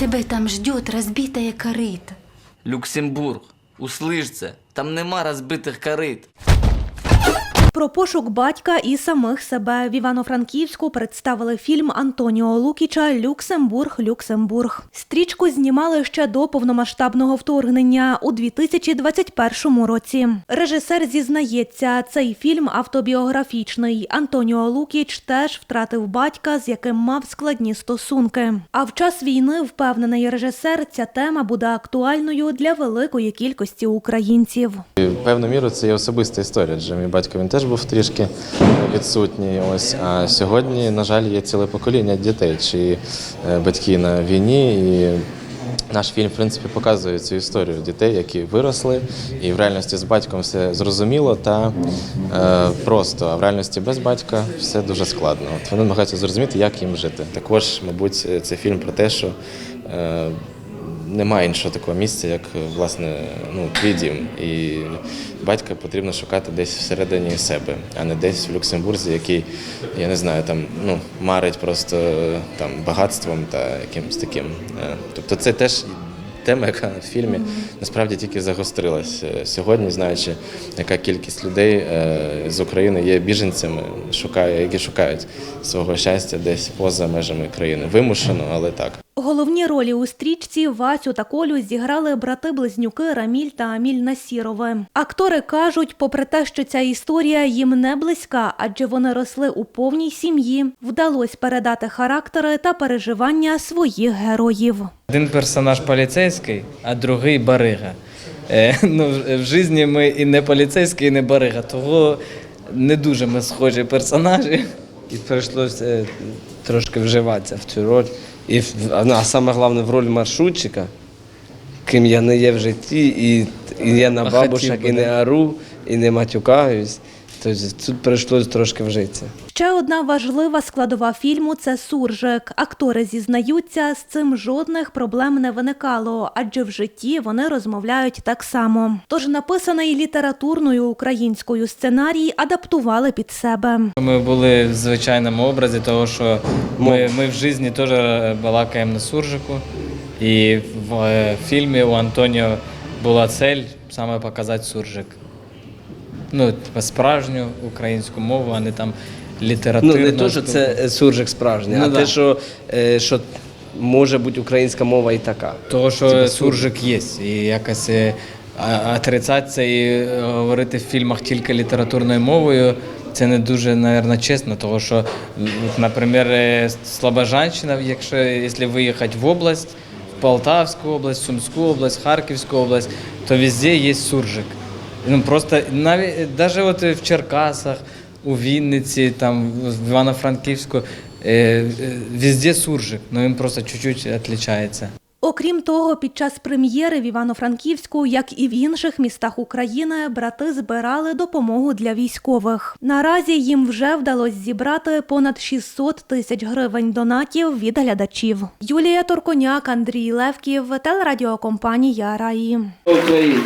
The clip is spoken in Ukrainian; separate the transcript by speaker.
Speaker 1: Тебе там ждет разбитая корыта.
Speaker 2: Люксембург, услышь це, там нема розбитих корит.
Speaker 3: Про пошук батька і самих себе в Івано-Франківську представили фільм Антоніо Лукіча Люксембург, Люксембург. Стрічку знімали ще до повномасштабного вторгнення у 2021 році. Режисер зізнається, цей фільм автобіографічний. Антоніо Лукіч теж втратив батька, з яким мав складні стосунки. А в час війни, впевнений режисер, ця тема буде актуальною для великої кількості українців.
Speaker 4: Певну міру це є особиста історія, адже мій батько він теж був трішки відсутній. Ось а сьогодні, на жаль, є ціле покоління дітей, чиї е, батьки на війні. І наш фільм, в принципі, показує цю історію дітей, які виросли, і в реальності з батьком все зрозуміло та е, просто, а в реальності без батька все дуже складно. От вони намагаються зрозуміти, як їм жити. Також, мабуть, це фільм про те, що. Е, немає іншого такого місця, як власне ну, твій дім. І батька потрібно шукати десь всередині себе, а не десь в Люксембурзі, який, я не знаю, там ну, марить просто там багатством та якимось таким. Е, Тобто це теж. Тема, яка в фільмі насправді тільки загострилась Е, сьогодні, знаючи, яка кількість людей е, з України є біженцями, шукає, які шукають свого щастя десь поза межами країни. Вимушено, але так.
Speaker 3: Головні ролі у стрічці Васю та Колю зіграли брати-близнюки Раміль та Аміль Насірови. Актори кажуть, попри те, що ця історія їм не близька, адже вони росли у повній сім'ї, вдалося передати характери та переживання своїх героїв.
Speaker 5: Один персонаж поліцейський, а другий барига. Е, ну, в житті ми і не поліцейський, і не барига, того не дуже ми схожі персонажі.
Speaker 6: І прийшлося е, трошки вживатися в цю роль. І а саме головне в роль маршрутчика, ким я не є в житті, і, і я на бабушек і не ару, і не матюкаюсь. Тобто тут прийшлося трошки вжитися.
Speaker 3: Ще одна важлива складова фільму це суржик. Актори зізнаються, з цим жодних проблем не виникало, адже в житті вони розмовляють так само. Тож написаний літературною українською сценарій адаптували під себе.
Speaker 5: Ми були в звичайному образі, того що ми, ми в житті теж балакаємо на суржику. І в е, фільмі у Антоніо була цель саме показати суржик. Ну, справжню українську мову, а не там літературну.
Speaker 6: Ну, не те, що це е, суржик справжній,
Speaker 5: Ну,
Speaker 6: а
Speaker 5: да.
Speaker 6: те, що, е, що може бути українська мова і така.
Speaker 5: Того, що суржик є, і якось е, а- і говорити в фільмах тільки літературною мовою, це не дуже, мабуть, чесно, тому що, наприклад, Слобожанщина, якщо, якщо виїхати в область, в Полтавську область, Сумську область, Харківську область, то везде є суржик. Ну, просто навіть навіть от в Черкасах, у Вінниці, там, в Івано-Франківську, е, е, везде суржик, але він просто чуть-чуть відрізняється.
Speaker 3: Окрім того, під час прем'єри в Івано-Франківську, як і в інших містах України, брати збирали допомогу для військових. Наразі їм вже вдалося зібрати понад 600 тисяч гривень донатів від глядачів. Юлія Торконяк, Андрій Левків, телерадіокомпанія Раї.
Speaker 6: Україна!